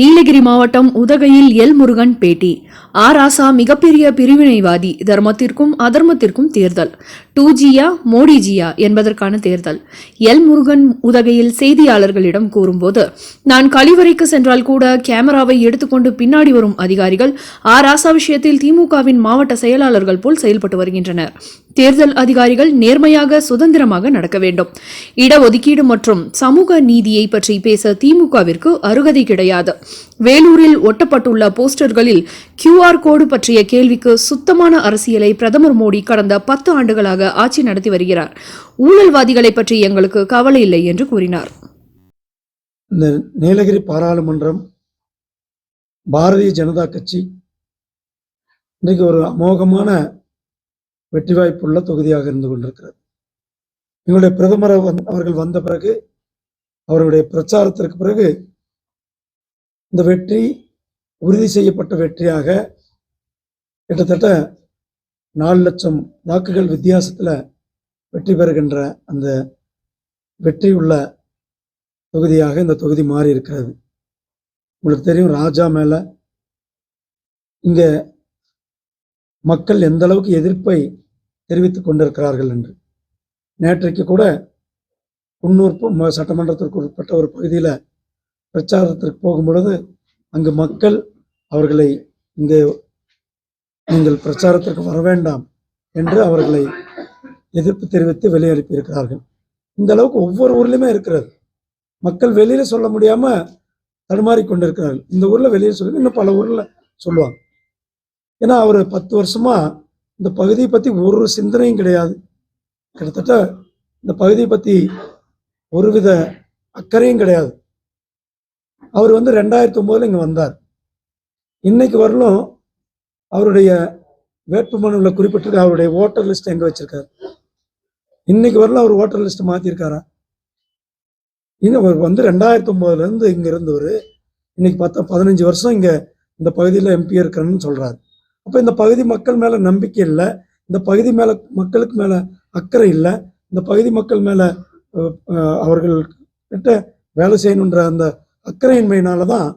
நீலகிரி மாவட்டம் உதகையில் எல் முருகன் பேட்டி. ஆர் ஆசா மிகப்பெரிய பிரிவினைவாதி தர்மத்திற்கும் அதர்மத்திற்கும் தேர்தல். டூ ஜியா மோடிஜியா என்பதற்கான தேர்தல். எல் முருகன் உதகையில் செய்தியாளர்களிடம் கூறும்போது நான் கழிவறைக்கு சென்றால் கூட கேமராவை எடுத்துக்கொண்டு பின்னாடி வரும் அதிகாரிகள் ஆர் ஆசா விஷயத்தில் திமுகவின் மாவட்ட செயலாளர்கள் போல் செயல்பட்டு வருகின்றனர். தேர்தல் அதிகாரிகள் நேர்மையாக சுதந்திரமாக நடக்க வேண்டும். இடஒதுக்கீடு மற்றும் சமூக நீதியை பற்றி பேச திமுகவிற்கு அருகதை கிடையாது. வேலூரில் ஒட்டப்பட்டுள்ள போஸ்டர்களில் கியூஆர் கோடு பற்றிய கேள்விக்கு சுத்தமான அரசியலை பிரதமர் மோடி கடந்த பத்து ஆண்டுகளாக ஆட்சி நடத்தி வருகிறார். ஊழல்வாதிகளை பற்றி எங்களுக்கு கவலை இல்லை என்று கூறினார். இந்த நீலகிரி பாராளுமன்றம் பாரதிய ஜனதா கட்சி இன்றைக்கு ஒரு அமோகமான வெற்றி வாய்ப்புள்ள தொகுதியாக இருந்து கொண்டிருக்கிறது. எங்களுடைய பிரதமர் அவர்கள் வந்த பிறகு அவருடைய பிரச்சாரத்திற்கு பிறகு இந்த வெற்றி உறுதி செய்யப்பட்ட வெற்றியாக கிட்டத்தட்ட நாலு லட்சம் வாக்குகள் வித்தியாசத்தில் வெற்றி பெறுகின்ற அந்த வெற்றி உள்ள தொகுதியாக இந்த தொகுதி மாறி இருக்கிறது உங்களுக்கு தெரியும் ராஜா மேலே இங்கே மக்கள் எந்த அளவுக்கு எதிர்ப்பை தெரிவித்து கொண்டிருக்கிறார்கள் என்று. நேற்றைக்கு கூட குன்னூர் ம- சட்டமன்றத்திற்கு உட்பட்ட ஒரு பகுதியில் பிரச்சாரத்திற்கு போகும் பொழுது அங்கு மக்கள் அவர்களை இங்கே நீங்கள் பிரச்சாரத்திற்கு வர வேண்டாம் என்று அவர்களை எதிர்ப்பு தெரிவித்து வெளியனுப்பியிருக்கிறார்கள். இந்த அளவுக்கு ஒவ்வொரு ஊர்லேயுமே இருக்கிறது. மக்கள் வெளியில சொல்ல முடியாம தடுமாறி கொண்டிருக்கிறார்கள். இந்த ஊர்ல வெளியே சொல்லி இன்னும் பல ஊர்ல சொல்லுவாங்க. ஏன்னா அவர் பத்து வருஷமா இந்த பகுதியை பத்தி ஒரு சிந்தனையும் கிடையாது. கிட்டத்தட்ட இந்த பகுதியை பத்தி ஒருவித அக்கறையும் கிடையாது. அவர் வந்து ரெண்டாயிரத்தி ஒம்போதில் இங்கே வந்தார். இன்னைக்கு வரலும் அவருடைய வேட்புமனுவில் குறிப்பிட்டிருக்க அவருடைய ஓட்டர் லிஸ்ட் எங்கே வச்சிருக்காரு? இன்னைக்கு வரலும் அவர் ஓட்டர் லிஸ்ட் மாற்றிருக்காரா இன்னும் அவர் வந்து ரெண்டாயிரத்தி ஒம்போதுலேருந்து இங்கே இருந்தவர் இன்னைக்கு பார்த்தா பதினஞ்சு வருஷம் இங்கே இந்த பகுதியில் எம்பி இருக்கிறேன்னு சொல்கிறார் அப்போ இந்த பகுதி மக்கள் மேலே நம்பிக்கை இல்லை இந்த பகுதி மேலே மக்களுக்கு மேலே அக்கறை இல்லை இந்த பகுதி மக்கள் மேலே அவர்கள் கிட்ட வேலை செய்யணுன்ற அந்த அக்கறையின்மையினால தான்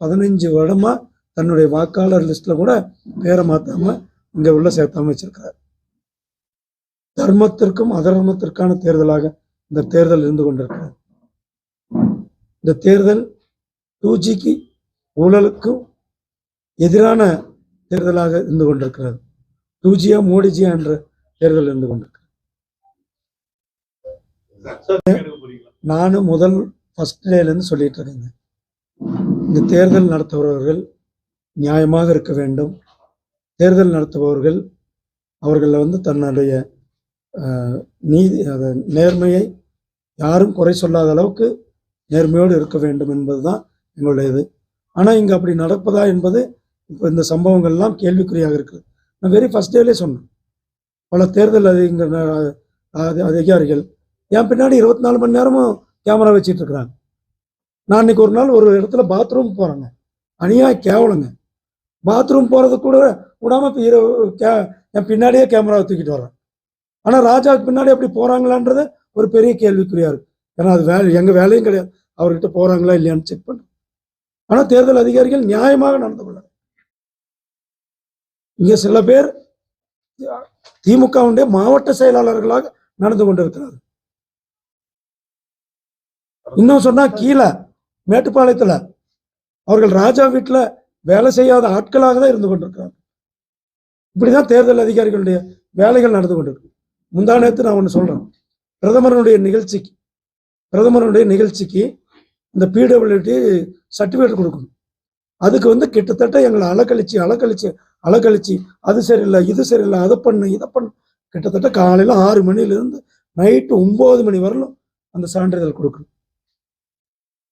பதினஞ்சு வருடமா தன்னுடைய வாக்காளர் லிஸ்ட்ல கூட பேரை மாத்தாம இங்க உள்ள சேர்த்தாம வச்சிருக்கிறார் தர்மத்திற்கும் அதர்மத்திற்கான தேர்தலாக இந்த தேர்தல் இருந்து கொண்டிருக்கிறது. இந்த தேர்தல் டூ ஜிக்கு ஊழலுக்கும் எதிரான தேர்தலாக இருந்து கொண்டிருக்கிறது. டூ ஜியா மோடிஜியா என்ற தேர்தல் இருந்து கொண்டிருக்கிறது. நானும் முதல் ஃபர்ஸ்ட் டேலேருந்து சொல்லிட்டு இருக்கேங்க இந்த தேர்தல் நடத்துபவர்கள் நியாயமாக இருக்க வேண்டும். தேர்தல் நடத்துபவர்கள் அவர்கள் வந்து தன்னுடைய நீதி அதை நேர்மையை யாரும் குறை சொல்லாத அளவுக்கு நேர்மையோடு இருக்க வேண்டும் என்பதுதான் எங்களுடைய இது ஆனால் இங்கே அப்படி நடப்பதா என்பது இப்போ இந்த சம்பவங்கள்லாம் கேள்விக்குறியாக இருக்குது. நான் வெரி ஃபர்ஸ்ட் டேலே சொன்னேன். பல தேர்தல் அதிக அதிகாரிகள் என் பின்னாடி இருபத்தி நாலு மணி நேரமும் கேமரா வச்சுட்டு இருக்கிறாங்க. நான் இன்னைக்கு ஒரு நாள் ஒரு இடத்துல பாத்ரூம் போகிறேங்க அணியாக கேவலங்க. பாத்ரூம் போகிறது கூட விடாம இப்போ இரு- கே- என் பின்னாடியே கேமராவை தூக்கிட்டு வர்றேன். ஆனால் ராஜாவுக்கு பின்னாடி அப்படி போகிறாங்களான்றது ஒரு பெரிய கேள்விக்குறியாக இருக்குது ஏன்னா அது வேலை எங்கள் வேலையும் கிடையாது. அவர்கிட்ட போகிறாங்களா இல்லையான்னு செக் பண்ணுறேன் ஆனால் தேர்தல் அதிகாரிகள் நியாயமாக நடந்து கொள்ள இங்கே சில பேர் திமுகவுடைய மாவட்ட செயலாளர்களாக நடந்து கொண்டிருக்கிறார்கள். இன்னும் சொன்னா கீழே மேட்டுப்பாளையத்துல அவர்கள் ராஜா வீட்டில் வேலை செய்யாத ஆட்களாக தான் இருந்து கொண்டிருக்கிறார்கள் இப்படிதான் தேர்தல் அதிகாரிகளுடைய வேலைகள் நடந்து கொண்டிருக்கு. முந்தா நேரத்து நான் ஒன்று சொல்றேன். பிரதமருடைய நிகழ்ச்சிக்கு பிரதமருடைய நிகழ்ச்சிக்கு இந்த பிடபிள்யூடி சர்டிஃபிகேட் கொடுக்கணும். அதுக்கு வந்து கிட்டத்தட்ட எங்களை அலக்கழிச்சு அலக்கழிச்சு அலக்கழிச்சு அது சரியில்லை இது சரியில்லை அதை பண்ணு இதை பண்ணு. கிட்டத்தட்ட காலையில் ஆறு மணிலேருந்து நைட்டு ஒம்பது மணி வரலும் அந்த சான்றிதழ் கொடுக்கணும்.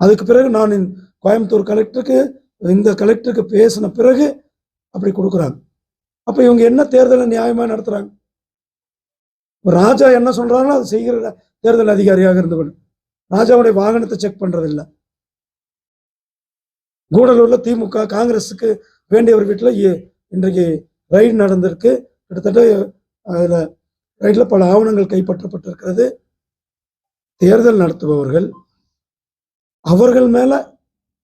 அதுக்கு பிறகு நான் கோயம்புத்தூர் கலெக்டருக்கு இந்த கலெக்டருக்கு பேசின பிறகு அப்படி கொடுக்குறாங்க. அப்போ இவங்க என்ன தேர்தலை நியாயமாக நடத்துகிறாங்க ராஜா என்ன சொல்கிறாங்களோ அதை செய்கிற தேர்தல் அதிகாரியாக இருந்தவன் ராஜாவுடைய வாகனத்தை செக் பண்ணுறதில்ல கூடலூரில் திமுக காங்கிரஸுக்கு வேண்டியவர் வீட்டில் இன்றைக்கு ரைடு நடந்திருக்கு. கிட்டத்தட்ட அதில் ரைடில் பல ஆவணங்கள் கைப்பற்றப்பட்டிருக்கிறது. தேர்தல் நடத்துபவர்கள் அவர்கள் மேல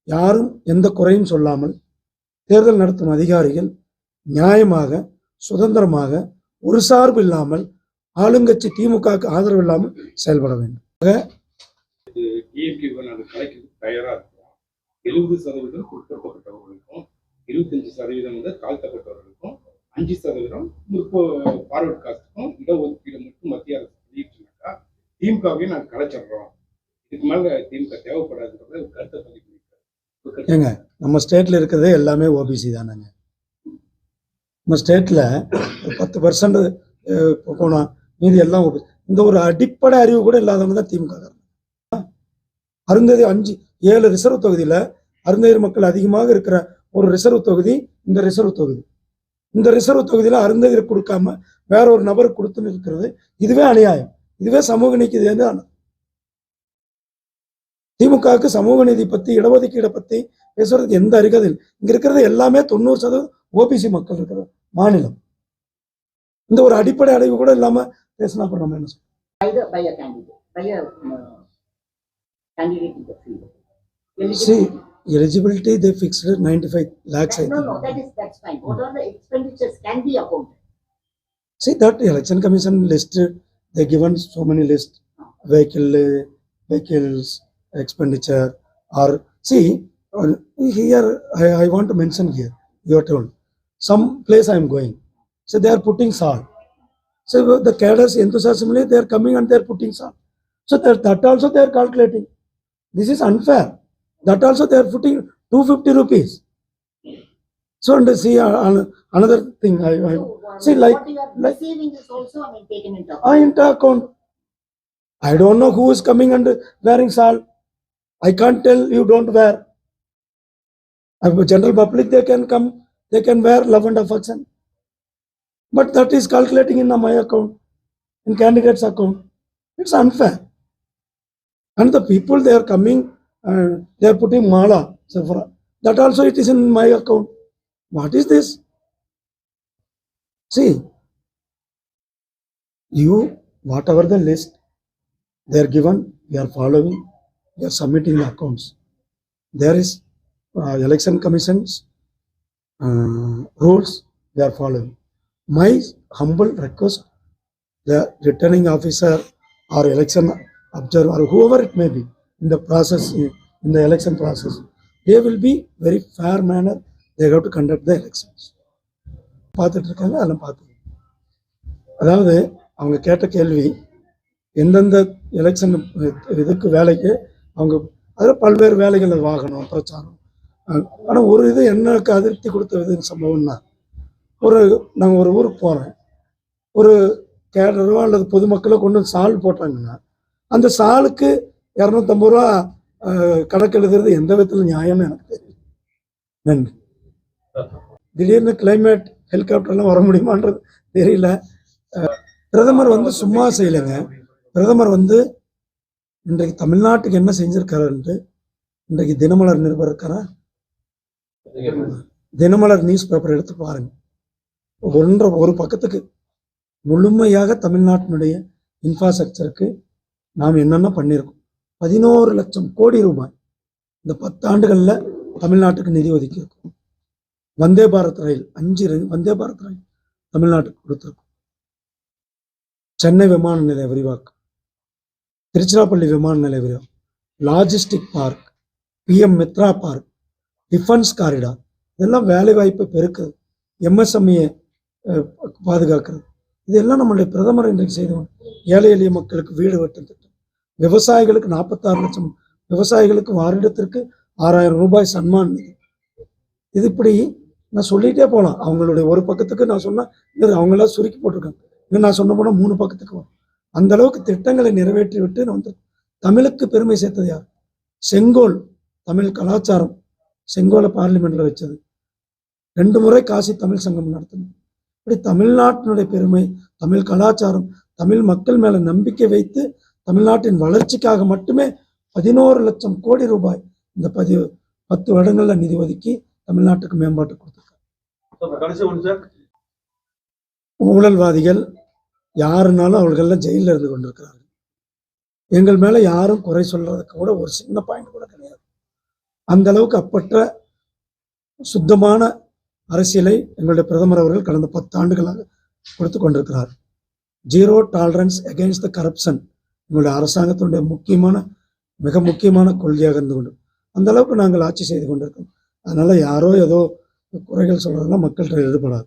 யாரும் எந்த குறையும் சொல்லாமல் தேர்தல் நடத்தும் அதிகாரிகள் நியாயமாக சுதந்திரமாக ஒரு சார்பு இல்லாமல் ஆளுங்கட்சி திமுகவுக்கு ஆதரவு இல்லாமல் செயல்பட வேண்டும். கலைக்கிறதுக்கு இருக்கிறோம் எழுபது சதவீதம் பிற்படுத்தப்பட்டவர்களுக்கும் இருபத்தஞ்சு சதவீதம் வந்து தாழ்த்தப்பட்டவர்களுக்கும் அஞ்சு சதவீதம் முற்போ ஃபார்வர்ட் காஸ்ட்டுக்கும் இடஒதுக்கீடு மட்டும் மத்திய அரசு பண்ணிட்டுனாக்கா திமுகவையும் நாங்கள் கலைச்சிடுறோம் இதுக்கு மேல திமுக தேவைப்படாதுன்றத கருத்தை பதிவு ஏங்க நம்ம ஸ்டேட்ல இருக்கிறதே எல்லாமே ஓபிசி தானேங்க. நம்ம ஸ்டேட்ல ஒரு பத்து பர்சன்ட் போனா மீதி எல்லாம் ஓபிசி இந்த ஒரு அடிப்படை அறிவு கூட இல்லாதவங்க தான் திமுக அருந்ததி அஞ்சு ஏழு ரிசர்வ் தொகுதியில அருந்ததி மக்கள் அதிகமாக இருக்கிற ஒரு ரிசர்வ் தொகுதி இந்த ரிசர்வ் தொகுதி. இந்த ரிசர்வ் தொகுதியில் அருந்ததியர் கொடுக்காம வேற ஒரு நபருக்கு கொடுத்துன்னு இருக்கிறது இதுவே அநியாயம். இதுவே சமூக நீதி திமுகவுக்கு சமூக நீதி பத்தி இடஒதுக்கீடை பத்தி பேசுறதுக்கு எந்த அருகதை இல்லை இங்க இருக்கிறது எல்லாமே தொண்ணூறு சதவீதம் ஓபிசி மக்கள் இருக்கிற மாநிலம் இந்த ஒரு அடிப்படை அறிவு கூட இல்லாம பேசினா அப்புறம் நம்ம என்ன சொல்றது? by the by a candidate, by a uh, candidate in the field. See, eligibility they fixed 95 lakhs I No, no, think. that is, that's fine. What are the expenditures can be accounted? See that election commission list they given so many list vehicle uh, vehicles expenditure or see uh, here I, I want to mention here you are told some place I am going. So they are putting salt. So the cadres enthusiasmally they are coming and they are putting salt. So that, that also they are calculating. This is unfair. That also they are putting 250 rupees. So and see uh, another thing I, I So, see, like- What you are like- is also, I mean, taken into account. I don't know who is coming and wearing salt. I can't tell you don't wear. General public they can come, they can wear love and affection. But that is calculating in my account, in candidate's account. It's unfair. And the people they are coming, uh, they are putting mala, Sephora. That also it is in my account. What is this? See, you whatever the list they are given we are following they are submitting the accounts there is uh, election commissions uh, rules they are following my humble request the returning officer or election observer or whoever it may be in the process in, in the election process they will be very fair manner they have to conduct the elections பார்த்துட்டு இருக்காங்க அதெல்லாம் பார்த்து அதாவது அவங்க கேட்ட கேள்வி எந்தெந்த election இதுக்கு வேலைக்கு அவங்க அதில் பல்வேறு வேலைகள் வாகனம் பிரச்சாரம். ஆனால் ஒரு இது எனக்கு அதிருப்தி கொடுத்த இது சம்பவம்னா ஒரு நாங்கள் ஒரு ஊருக்கு போகிறேன் ஒரு கேடரோ அல்லது பொதுமக்களோ கொண்டு வந்து சால் போட்டாங்கன்னா அந்த சாலுக்கு இரநூத்தம்பது ரூபா கணக்கு எழுதுறது எந்த விதத்தில் நியாயம்னு எனக்கு தெரியல நன்றி. திடீர்னு கிளைமேட் ஹெலிகாப்டர்லாம் வர முடியுமான்றது தெரியல. பிரதமர் வந்து சும்மா செய்யலைங்க. பிரதமர் வந்து இன்றைக்கு தமிழ்நாட்டுக்கு என்ன செஞ்சிருக்காருன்ட்டு இன்றைக்கு தினமலர் நிருபர் இருக்காரா தினமலர் நியூஸ் பேப்பர் எடுத்து பாருங்க. ஒன்ற ஒரு பக்கத்துக்கு முழுமையாக தமிழ்நாட்டினுடைய இன்ஃப்ராஸ்ட்ரக்சருக்கு நாம் என்னென்ன பண்ணியிருக்கோம்? பதினோரு லட்சம் கோடி ரூபாய் இந்த பத்தாண்டுகளில் தமிழ்நாட்டுக்கு நிதி ஒதுக்கியிருக்கோம். வந்தே பாரத் ரயில் அஞ்சு ரயில் வந்தே பாரத் ரயில் தமிழ்நாட்டுக்கு கொடுத்துருக்கோம். சென்னை விமான நிலைய விரிவாக்கம். திருச்சிராப்பள்ளி விமான நிலையம் logistic park PM Mitra park defence corridor இதெல்லாம் வேலைவாய்ப்பை பெருக்குது. எம்எஸ்எம்இயை பாதுகாக்கிறது. இதெல்லாம் நம்மளுடைய பிரதமர் இன்றைக்கு செய்து ஏழை எளிய மக்களுக்கு வீடு வெட்டும் திட்டம். விவசாயிகளுக்கு நாற்பத்தாறு லட்சம் விவசாயிகளுக்கு வாரிடத்திற்கு ஆறாயிரம் ரூபாய் சன்மான் நிதி. இது இப்படி நான் சொல்லிகிட்டே போகலாம். அவங்களுடைய ஒரு பக்கத்துக்கு நான் சொன்னால் இது அவங்களாம் சுருக்கி போட்டிருக்காங்க. இன்னும் நான் சொன்ன போனால் மூணு பக்கத்துக்கு வரும். அந்த அளவுக்கு திட்டங்களை நிறைவேற்றி விட்டு நான் வந்து தமிழுக்கு பெருமை சேர்த்தது யார்? செங்கோல் தமிழ் கலாச்சாரம் செங்கோலை பார்லிமெண்ட்ல வச்சது. ரெண்டு முறை காசி தமிழ் சங்கம் நடத்தினது. இப்படி தமிழ்நாட்டினுடைய பெருமை தமிழ் கலாச்சாரம் தமிழ் மக்கள் மேல நம்பிக்கை வைத்து தமிழ்நாட்டின் வளர்ச்சிக்காக மட்டுமே பதினோரு லட்சம் கோடி ரூபாய் இந்த பதி பத்து வருடங்கள்ல நிதி ஒதுக்கி தமிழ்நாட்டுக்கு மேம்பாட்டு கொடுத்துருக்காங்க. ஊழல்வாதிகள் யாருனாலும் அவர்கள்லாம் ஜெயிலில் இருந்து கொண்டிருக்கிறார்கள். எங்கள் மேலே யாரும் குறை சொல்றதுக்கு கூட ஒரு சின்ன பாயிண்ட் கூட கிடையாது. அந்த அளவுக்கு அப்பற்ற சுத்தமான அரசியலை எங்களுடைய பிரதமர் அவர்கள் கடந்த பத்து ஆண்டுகளாக கொடுத்து கொண்டிருக்கிறார். Zero tolerance against the corruption எங்களுடைய அரசாங்கத்தினுடைய முக்கியமான மிக முக்கியமான கொள்கையாக இருந்து கொண்டு அந்த அளவுக்கு நாங்கள் ஆட்சி செய்து கொண்டிருக்கோம். அதனால யாரோ ஏதோ குறைகள் சொல்கிறதுலாம் மக்கள்கிட்ட எழுதப்படாது